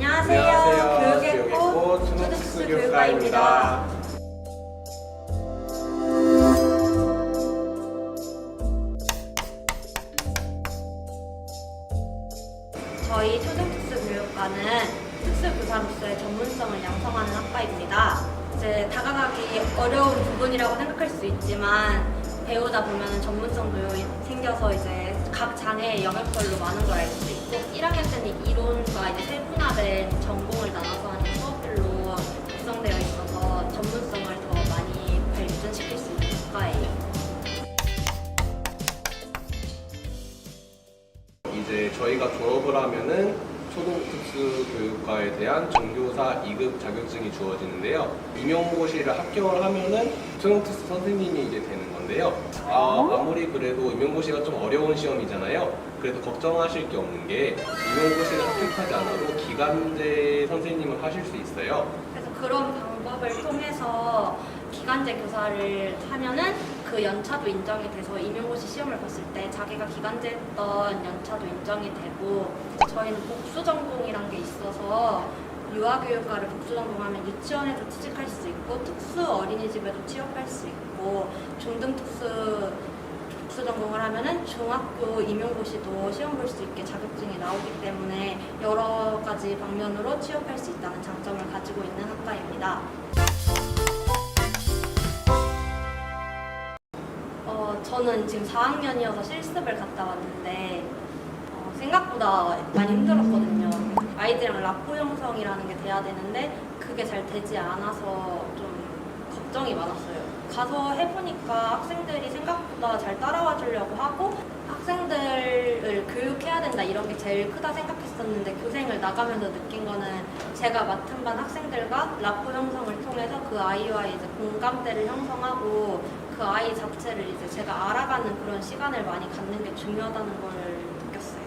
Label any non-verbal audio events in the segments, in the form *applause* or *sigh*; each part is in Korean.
안녕하세요. 교육의 꽃 투둑스 교육과입니다. 저희 초등특수 교육과는 특수교사로서의 전문성을 양성하는 학과입니다. 이제 다가가기 어려운 부분이라고 생각할 수 있지만 배우다 보면 전문성도 생겨서 이제 각 장애의 영역별로 많은 걸 알 수 있고 1학년 때는 이론과 이제 세분화된 전공을 나눠서 하는 수업들로 구성되어 있어서 전문성을 더 많이 발전시킬 수 있는 학과예요. 이제 저희가 졸업을 하면은 초등특수교육과에 대한 정교사 2급 자격증이 주어지는데요. 임용고시를 합격을 하면은 초등특수 선생님이 이제 되는 건데요. 아, 아무리 그래도 임용고시가 좀 어려운 시험이잖아요. 그래도 걱정하실 게 없는 게 임용고시를 합격하지 않아도 기간제 선생님을 하실 수 있어요. 그래서 그런 방법을 통해서 기간제 교사를 하면은 그 연차도 인정이 돼서 임용고시 시험을 봤을 때 자기가 기간제 했던 연차도 인정이 되고 저희는 복수 전공이란 게 있어서 유아교육과를 복수 전공하면 유치원에도 취직할 수 있고 특수 어린이집에도 취업할 수 있고 중등 특수 특수 전공을 하면은 중학교 임용고시도 시험 볼 수 있게 자격증이 나오기 때문에 여러 가지 방면으로 취업할 수 있다는 장점을 가지고 있는 학과입니다. 어, 저는 지금 4학년이어서 실습을 갔다 왔는데 어, 생각보다 많이 힘들었거든요. 아이들이랑 라포 형성이라는 게 돼야 되는데 그게 잘 되지 않아서 좀 걱정이 많았어요. 가서 해보니까 학생들이 생각보다 잘 따라와 주려고 하고 학생들을 교육해야 된다 이런 게 제일 크다 생각했었는데 교생을 나가면서 느낀 거는 제가 맡은 반 학생들과 라포 형성을 통해서 그 아이와 이제 공감대를 형성하고 그 아이 자체를 이제 제가 알아가는 그런 시간을 많이 갖는 게 중요하다는 걸 느꼈어요.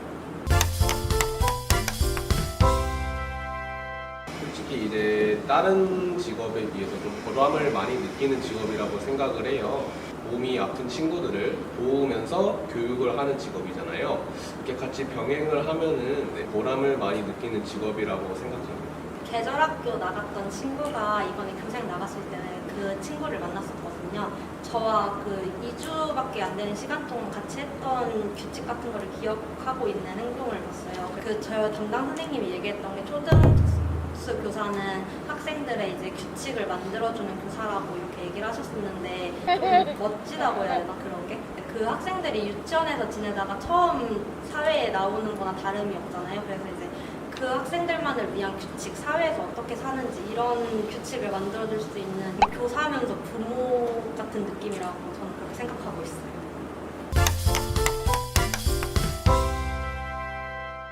솔직히 이제 다른 직업에 비해서 좀 보람을 많이 느끼는 직업이라고 생각을 해요. 몸이 아픈 친구들을 도우면서 교육을 하는 직업이잖아요. 이렇게 같이 병행을 하면은 네, 보람을 많이 느끼는 직업이라고 생각합니다. 계절학교 나갔던 친구가 이번에 교생 나갔을 때는 그 친구를 만났었거든요. 저와 그 2주밖에 안 되는 시간 동안 같이 했던 규칙 같은 거를 기억하고 있는 행동을 봤어요. 그 저 담당 선생님이 얘기했던 게 초등특수 교사는 학생들의 이제 규칙을 만들어주는 교사라고 이렇게 얘기를 하셨었는데 좀 멋지다고 해야 되나 그런 게? 그 학생들이 유치원에서 지내다가 처음 사회에 나오는 거나 다름이 없잖아요. 그래서 그 학생들만을 위한 규칙, 사회에서 어떻게 사는지 이런 규칙을 만들어줄 수 있는 교사면서 부모 같은 느낌이라고 저는 그렇게 생각하고 있어요.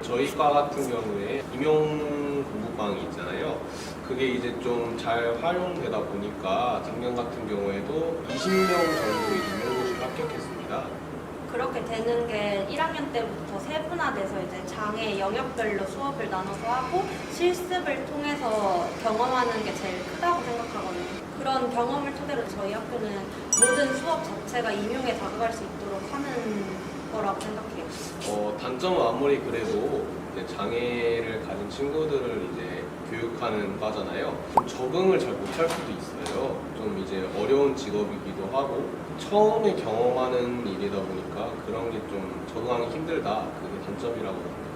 저희 과 같은 경우에 임용 공부방이 있잖아요. 그게 이제 좀 잘 활용되다 보니까 작년 같은 경우에도 20명 정도의 임용고시를 합격했습니다. 그렇게 되는 게 1학년 때부터 세분화돼서 이제 장애 영역별로 수업을 나눠서 하고 실습을 통해서 경험하는 게 제일 크다고 생각하거든요. 그런 경험을 토대로 저희 학교는 모든 수업 자체가 임용에 다가갈 수 있도록 하는 거라고 생각해요. 어, 단점은 아무리 그래도 이제 장애를 가진 친구들을 이제 교육하는 과잖아요. 좀 적응을 잘 못할 수도 있어요. 좀 이제 어려운 직업이기도 하고 처음에 경험하는 일이다 보니까 그런 게 좀 적응하기 힘들다. 그게 단점이라고 생각합니다.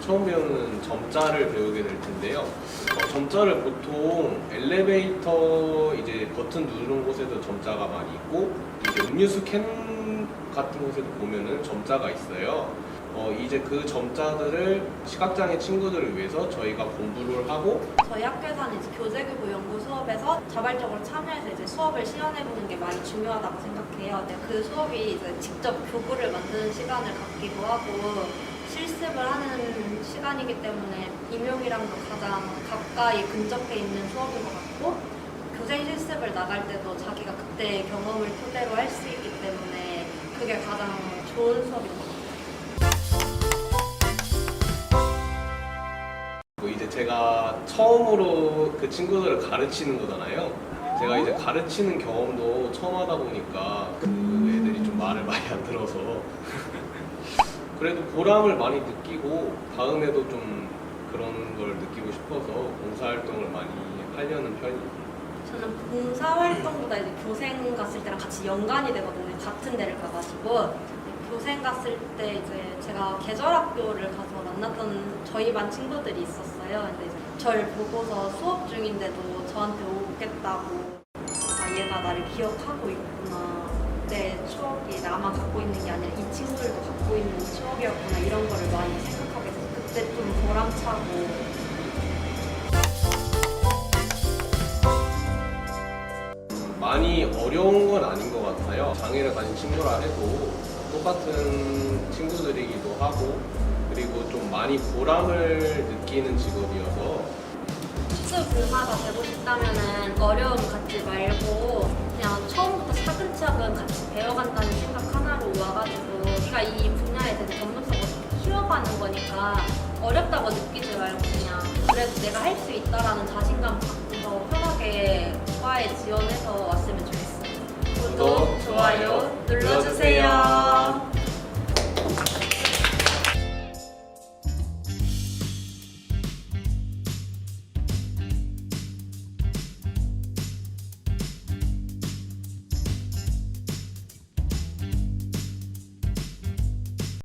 처음 배우는 점자를 배우게 될 텐데요. 어, 점자를 보통 엘리베이터 이제 버튼 누르는 곳에도 점자가 많이 있고 이제 음료수 캔 같은 곳에도 보면은 점자가 있어요. 어, 이제 그 점자들을 시각장애 친구들을 위해서 저희가 공부를 하고 저희 학교에서는 이제 교재교구 연구 수업에서 자발적으로 참여해서 이제 수업을 시연해보는 게 많이 중요하다고 생각해요. 그 수업이 이제 직접 교구를 만드는 시간을 갖기도 하고 실습을 하는 시간이기 때문에 임용이랑도 가장 가까이 근접해 있는 수업인 것 같고 교생 실습을 나갈 때도 자기가 그때의 경험을 토대로 할 수 있기 때문에 그게 가장 좋은 수업인 것 같아요. 제 제가 처음으로 그 친구들을 가르치는 거잖아요. 제가 이제 가르치는 경험도 처음 하다 보니까 그 애들이 좀 말을 많이 안 들어서 *laughs* 그래도 보람을 많이 느끼고 다음에도 좀 그런 걸 느끼고 싶어서 봉사활동을 많이 하려는 편이에요. 저는 봉사활동보다 이제 교생 갔을 때랑 같이 연관이 되거든요. 같은 데를 가가지고 교생 갔을 때 이제 제가 계절학교를 가서 만났던 저희 반 친구들이 있었어요. 근데 이제 저를 보고서 수업 중인데도 저한테 오겠다고 아 얘가 나를 기억하고 있구나. 내 추억이 나만 갖고 있는 게 아니라 이 친구들도 갖고 있는 추억이었구나 이런 거를 많이 생각하게 돼서 그때 좀 보람차고 많이 어려운 건 아닌 것 같아요. 장애를 가진 친구라 해도 똑같은 친구들이기도 하고 그리고 좀 많이 보람을 느끼는 직업이어서. 특수 봉사가 되고 싶다면은 어려움 갖지 말고 그냥 처음부터 차근차근 같이 배워간다는 생각 하나로 와가지고 우리가 이 분야에 대해서 전문성을 키워가는 거니까 어렵다고 느끼지 말고 그냥 그래도 내가 할 수 있다라는 갖고